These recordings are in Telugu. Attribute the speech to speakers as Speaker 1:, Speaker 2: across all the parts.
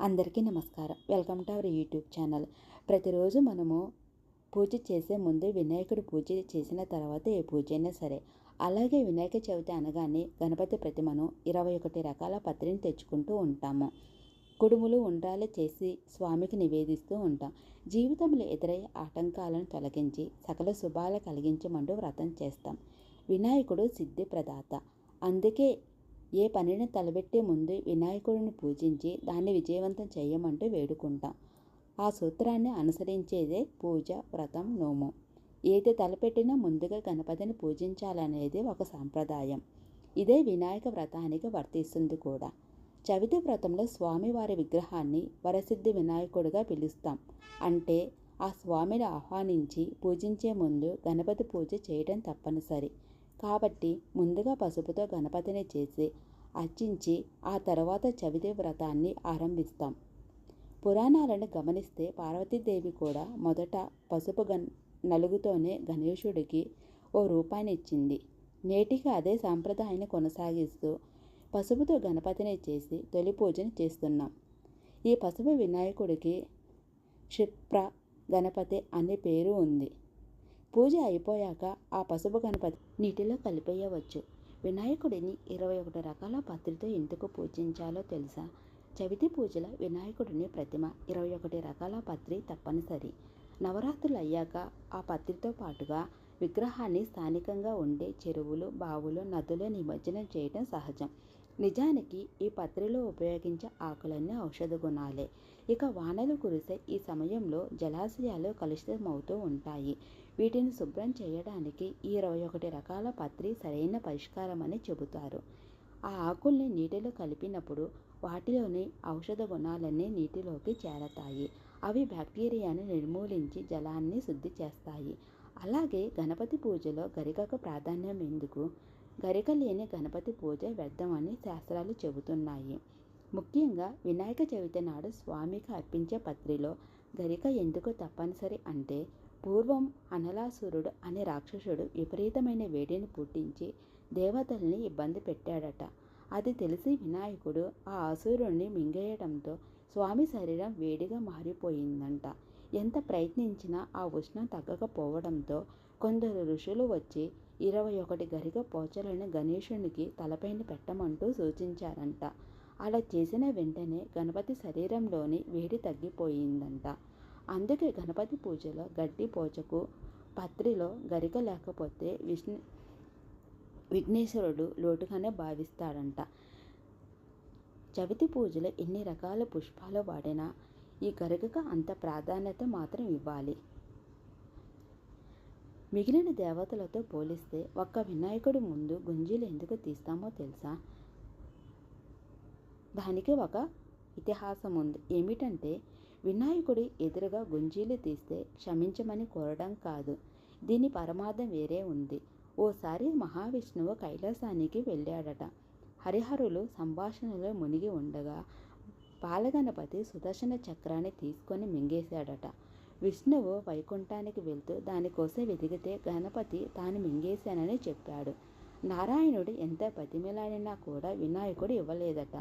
Speaker 1: అందరికీ నమస్కారం. Welcome to our YouTube channel. ప్రతిరోజు మనము పూజ చేసే ముందు వినాయకుడు పూజ చేసిన తర్వాత ఏ పూజ అయినా సరే అలాగే వినాయక చవితి అనగానే గణపతి ప్రతిమను ఇరవై ఒకటి రకాల పత్రిని తెచ్చుకుంటూ ఉంటాము. కుడుములు ఉండ్రాలు చేసి స్వామికి నివేదిస్తూ ఉంటాం. జీవితంలో ఎదురయ్యే ఆటంకాలను తొలగించి సకల శుభాలు కలిగించమంటూ వ్రతం చేస్తాం. వినాయకుడు సిద్ధి ప్రదాత అందుకే ఏ పనిని తలబెట్టే ముందు వినాయకుడిని పూజించి దాన్ని విజయవంతం చేయమంటూ వేడుకుంటాం. ఆ సూత్రాన్ని అనుసరించేదే పూజ వ్రతం నోము. ఏది తలపెట్టినా ముందుగా గణపతిని పూజించాలనేది ఒక సాంప్రదాయం. ఇదే వినాయక వ్రతానికి వర్తిస్తుంది కూడా. చవితి వ్రతంలో స్వామివారి విగ్రహాన్ని వరసిద్ధి వినాయకుడిగా పిలుస్తాం. అంటే ఆ స్వామిని ఆహ్వానించి పూజించే ముందు గణపతి పూజ చేయడం తప్పనిసరి. కాబట్టి ముందుగా పసుపుతో గణపతిని చేసి అర్చించి ఆ తర్వాత చవితి వ్రతాన్ని ఆరంభిస్తాం. పురాణాలను గమనిస్తే పార్వతీదేవి కూడా మొదట పసుపు గన్ నలుగుతోనే గణేశుడికి ఓ రూపాన్ని ఇచ్చింది నేటికి అదే సాంప్రదాయాన్ని కొనసాగిస్తూ పసుపుతో గణపతిని చేసి తొలి పూజను చేస్తున్నాం. ఈ పసుపు వినాయకుడికి క్షిప్ర గణపతి అనే పేరు ఉంది. పూజ అయిపోయాక ఆ పసుపు గణపతి నీటిలో కలిపేయవచ్చు. వినాయకుడిని ఇరవై ఒకటి రకాల పత్రితో ఎందుకు పూజించాలో తెలుసా? చవితి పూజల వినాయకుడిని ప్రతిమ ఇరవై ఒకటి రకాల పత్రి తప్పనిసరి. నవరాత్రులు అయ్యాక ఆ పత్రితో పాటుగా విగ్రహాన్ని స్థానికంగా ఉండే చెరువులు బావులు నదులు నిమజ్జనం చేయడం సహజం. నిజానికి ఈ పత్రిలో ఉపయోగించే ఆకులన్నీ ఔషధ గుణాలే. ఇక వానలు కురిసే ఈ సమయంలో జలాశయాలు కలుషితమవుతూ ఉంటాయి. వీటిని శుభ్రం చేయడానికి ఈ ఇరవై ఒకటి రకాల పత్రి సరైన పరిష్కారం అని చెబుతారు. ఆ ఆకుల్ని నీటిలో కలిపినప్పుడు వాటిలోని ఔషధ గుణాలన్నీ నీటిలోకి చేరతాయి. అవి బ్యాక్టీరియాను నిర్మూలించి జలాన్ని శుద్ధి చేస్తాయి. అలాగే గణపతి పూజలో గరికకు ప్రాధాన్యం ఎందుకు? గరిక లేని గణపతి పూజ వ్యర్థమని శాస్త్రాలు చెబుతున్నాయి. ముఖ్యంగా వినాయక చవితి నాడు స్వామికి అర్పించే పత్రిలో గరిక ఎందుకు తప్పనిసరి అంటే పూర్వం అనలాసురుడు అనే రాక్షసుడు విపరీతమైన వేడిని పుట్టించి దేవతల్ని ఇబ్బంది పెట్టాడట. అది తెలిసి వినాయకుడు ఆ అసురుణ్ణి మింగేయడంతో స్వామి శరీరం వేడిగా మారిపోయిందంట. ఎంత ప్రయత్నించినా ఆ ఉష్ణం తగ్గకపోవడంతో కొందరు ఋషులు వచ్చి ఇరవై ఒకటి గరిక పోచలను గణేషునికి తలపైన పెట్టమంటూ సూచించారంట. అలా చేసిన వెంటనే గణపతి శరీరంలోని వేడి తగ్గిపోయిందంట. అందుకే గణపతి పూజలో గడ్డి పూజకు పత్రిలో గరిక లేకపోతే విష్ణు విఘ్నేశ్వరుడు లోటుగానే భావిస్తాడంట. చవితి పూజలో ఎన్ని రకాల పుష్పాలు వాడినా ఈ గరికకు అంత ప్రాధాన్యత మాత్రం ఇవ్వాలి. మిగిలిన దేవతలతో పోలిస్తే ఒక్క వినాయకుడి ముందు గుంజీలు ఎందుకు తీస్తామో తెలుసా? దానికి ఒక ఇతిహాసం ఉంది ఏమిటంటే వినాయకుడి ఎదురుగా గుంజీలు తీస్తే క్షమించమని కోరడం కాదు. దీని పరమార్థం వేరే ఉంది. ఓసారి మహావిష్ణువు కైలాసానికి వెళ్ళాడట. హరిహరులు సంభాషణలో మునిగి ఉండగా బాలగణపతి సుదర్శన చక్రాన్ని తీసుకొని మింగేశాడట. విష్ణువు వైకుంఠానికి వెళ్తూ దానికోసం వెతికితే గణపతి తాను మింగేశానని చెప్పాడు. నారాయణుడు ఎంత బతిమిలాడినా కూడా వినాయకుడు ఇవ్వలేదట.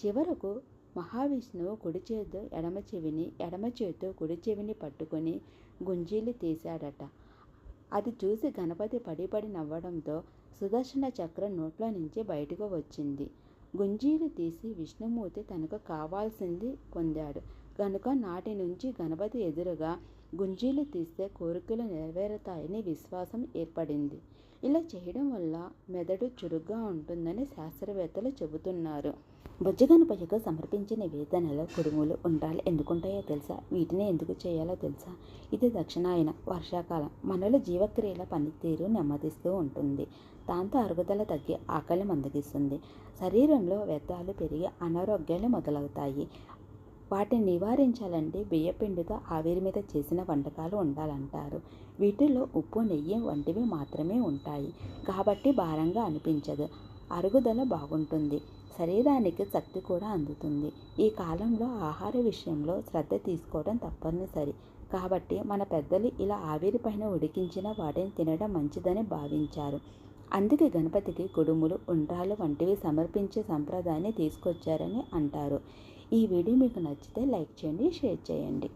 Speaker 1: చివరకు మహావిష్ణువు కుడి చేతితో ఎడమ చెవిని ఎడమ చేతితో కుడి చెవిని పట్టుకొని గుంజీలు తీశాడట. అది చూసి గణపతి పడిపడి నవ్వడంతో సుదర్శన చక్రం నోట్లో నుంచి బయటకు వచ్చింది. గుంజీలు తీసి విష్ణుమూర్తి తనకు కావాల్సింది పొందాడు. కనుక నాటి నుంచి గణపతి ఎదురుగా గుంజీలు తీస్తే కోరికలు నెరవేరుతాయని విశ్వాసం ఏర్పడింది. ఇలా చేయడం వల్ల మెదడు చురుగ్గా ఉంటుందని శాస్త్రవేత్తలు చెబుతున్నారు. బొజ్జ గణపతికి సమర్పించిన వేదనలో కుడుములు ఉండాలి. ఎందుకుంటాయో తెలుసా? వీటిని ఎందుకు చేయాలో తెలుసా? ఇది దక్షిణాయన వర్షాకాలం. మనలో జీవక్రియల పనితీరు నెమ్మదిస్తూ ఉంటుంది. దాంతో అరుగుదల తగ్గి ఆకలి మందగిస్తుంది. శరీరంలో వ్యర్థాలు పెరిగి అనారోగ్యాలు మొదలవుతాయి. వాటిని నివారించాలంటే బియ్యపిండితో ఆవిరి మీద చేసిన వంటకాలు ఉండాలంటారు. వీటిలో ఉప్పు నెయ్యి వంటివి మాత్రమే ఉంటాయి. కాబట్టి భారంగా అనిపించదు. అరుగుదల బాగుంటుంది. శరీరానికి శక్తి కూడా అందుతుంది. ఈ కాలంలో ఆహార విషయంలో శ్రద్ధ తీసుకోవడం తప్పనిసరి. కాబట్టి మన పెద్దలు ఇలా ఆవిరి పైన ఉడికించిన వాటిని తినడం మంచిదని భావించారు. అందుకే గణపతికి కుడుములు ఉండ్రాలు వంటివి సమర్పించే సంప్రదాయాన్ని తీసుకొచ్చారని అంటారు. ఈ వీడియో మీకు నచ్చితే లైక్ చేయండి షేర్ చేయండి.